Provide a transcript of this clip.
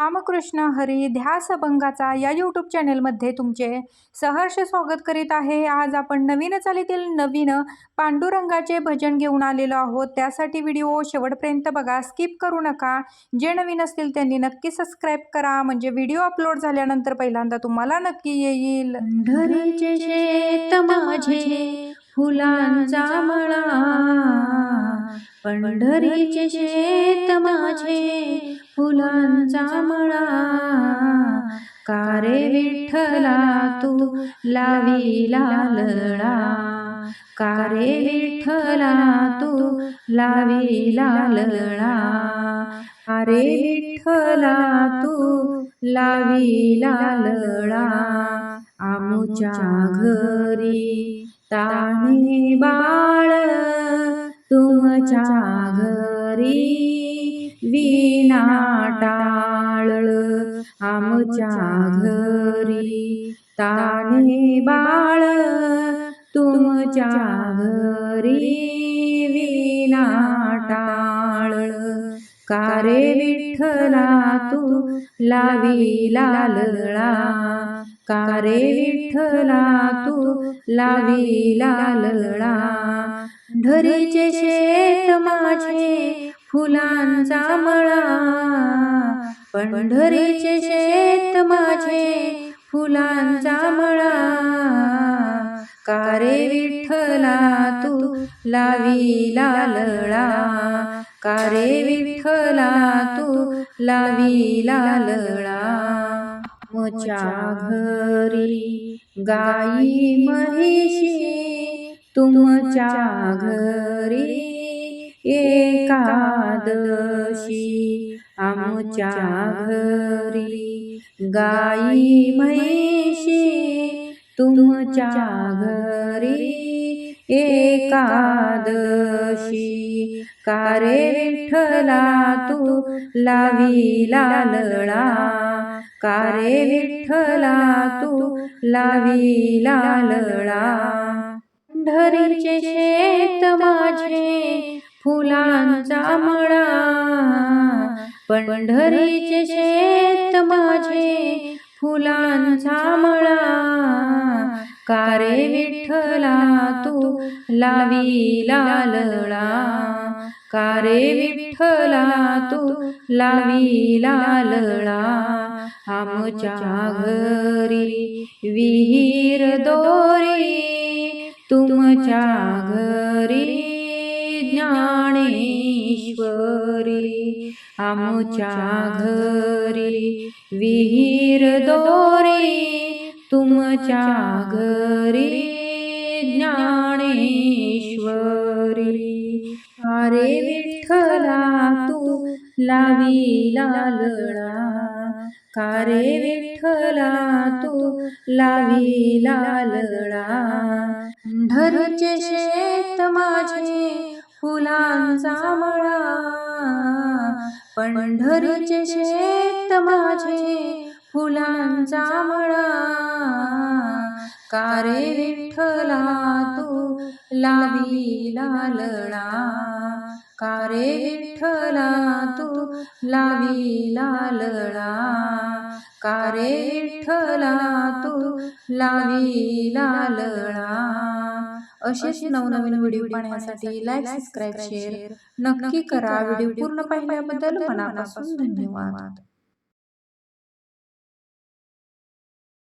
रामकृष्ण हरी ध्यास अभंगाचा या यूट्यूब चॅनेलमध्ये तुमचे सहर्ष स्वागत करीत आहे. आज आपण नवीन चालीतील नवीन पांडुरंगाचे भजन घेऊन आलेलो आहोत. त्यासाठी व्हिडिओ शेवटपर्यंत बघा. स्किप करू नका. जे नवीन असतील त्यांनी नक्की सबस्क्राईब करा. म्हणजे व्हिडिओ अपलोड झाल्यानंतर पहिल्यांदा तुम्हाला नक्की येईल. शेत माझे फुलांचा मळा. पंढरीचे शेत माझे फुलांचा मळा. कारे विठ्ठला तू लावी लालळा कारे विठ्ठला तू लावी लालळा अरे विठ्ठला तू लावी लालळा आमुच्या घरी ताणे बा तुमच्या घरी विना टाळ आमच्या घरी ताणे बाळ तुमच्या घरी विना टाळ कारे विठ्ठला तू लावी लालळा. कारे विठ्ठला तू लावी लालळा. ढरीचे शेत माझे फुलांचा मळा. पंढरीचे शेत माझे फुलांचा मळा. कारे विठ्ठला तू लावी लालळा. कारे विठ्ठला तू लावी लालळा. मोच्या घरी गाई म्हैशी तुमच्या घरी एकादशी. आमच्या घरी गाई म्हैशी तुमच्या घरी एकादशी। कारे विठ्ठला तू लावी लालळा कारे विठ्ठला तू लावी लालळा ढरीचे शेत माझे फुलांचा मळा। पंढरीचे शेत माझे फुलांचा मळा। कारे विठ्ठला तू लावी लालळा. कारे विठ्ठला तू लावी लालळा. आमच्या घरी विहीर दोरी तुमच्या घरी ज्ञानेश्वरी. आमच्या घरी विहीर दोरी घरी ज्ञानेश्वरी. अरे विठ्ठला तू लावी लालळा कारे विठ्ठला तू लावी लालळा ढरूचे शेत माझे फुलांचा मळा. पंढरीचे शेत माझे फुलांचा मळा. कारे विठ्ठला तू लावी लालळा. कारे विठ्ठला तू लावी लालळा. कारे विठ्ठला तू लावी लालळा. असेच नवनवीन व्हिडिओ पाहण्यासाठी लाईक सबस्क्राईब शेअर नक्की करा. व्हिडिओ पूर्ण पाहिल्याबद्दल मनापासून धन्यवाद.